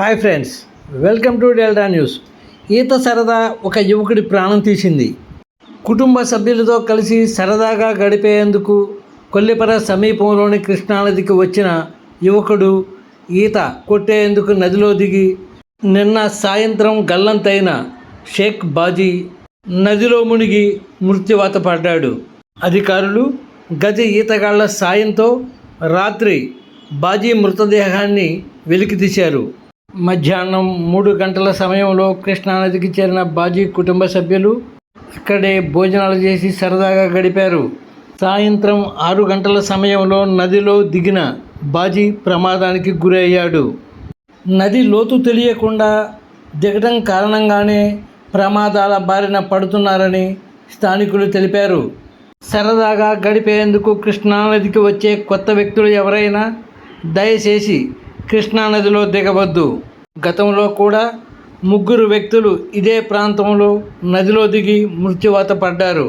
Hi friends welcome to Delta News. ఈత సరదా ఒక యువకుడి ప్రాణం తీసింది. కుటుంబ సభ్యులతో కలిసి సరదాగా గడిపేందుకు కొల్లిపర సమీపంలోని కృష్ణానదికి వచ్చిన యువకుడు ఈత కొట్టేందుకు నదిలో దిగి నిన్న సాయంత్రం గల్లంతైన షేక్ బాజీ నదిలో మునిగి మృత్యువాత పడ్డాడు. అధికారులు గజ ఈతగాళ్ళ సాయంతో రాత్రి బాజీ మృతదేహాన్ని వెలికితీశారు. మధ్యాహ్నం మూడు గంటల సమయంలో కృష్ణానదికి చేరిన బాజీ కుటుంబ సభ్యులు అక్కడే భోజనాలు చేసి సరదాగా గడిపారు. సాయంత్రం ఆరు గంటల సమయంలో నదిలో దిగిన బాజీ ప్రమాదానికి గురయ్యాడు. నది లోతు తెలియకుండా దిగడం కారణంగానే ప్రమాదాల బారిన పడుతున్నారని స్థానికులు తెలిపారు. సరదాగా గడిపేందుకు కృష్ణానదికి వచ్చే కొత్త వ్యక్తులు ఎవరైనా దయచేసి కృష్ణానదిలో దిగవద్దు. గతంలో కూడా ముగ్గురు వ్యక్తులు ఇదే ప్రాంతంలో నదిలో దిగి మృత్యువాత పడ్డారు.